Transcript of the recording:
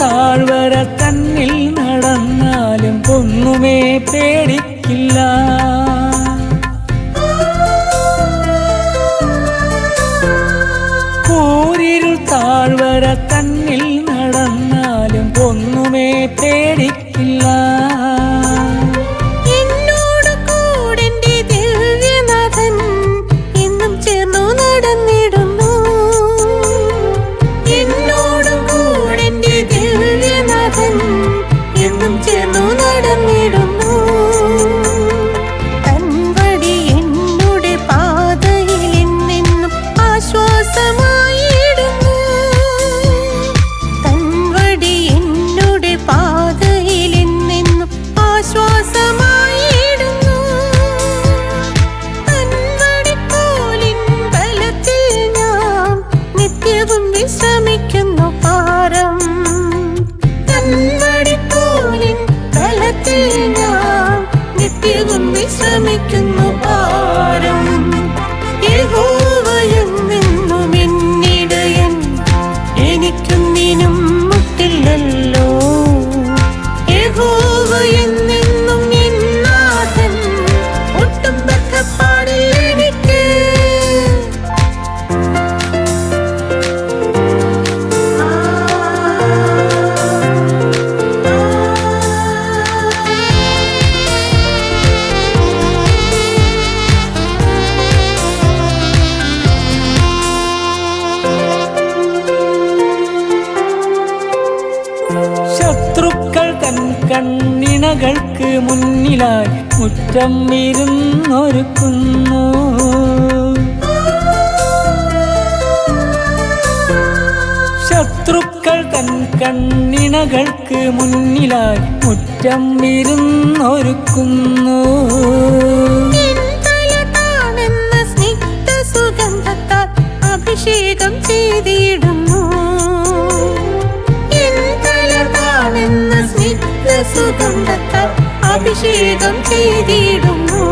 താഴ്വര തന്നിൽ നടന്നാലും ഒന്നുമേ പേടിക്കില്ല. പോരിരുൾ താഴ്വര തന്നിൽ നടന്നാലും ഒന്നുമേ പേടി മുന്നിലായി മുറ്റം ഇരുന്നൊരുക്കുന്നു. ശത്രുക്കൾ തൻ കണ്ണിണകൾക്ക് മുന്നിലായി മുറ്റം ഇരുന്നൊരുക്കുന്നു. അഭിഷേകം ചെയ്തിടുന്നു. സുഗന്ധത്താൽ അഭിഷേകം ചെയ്തിടുന്നു.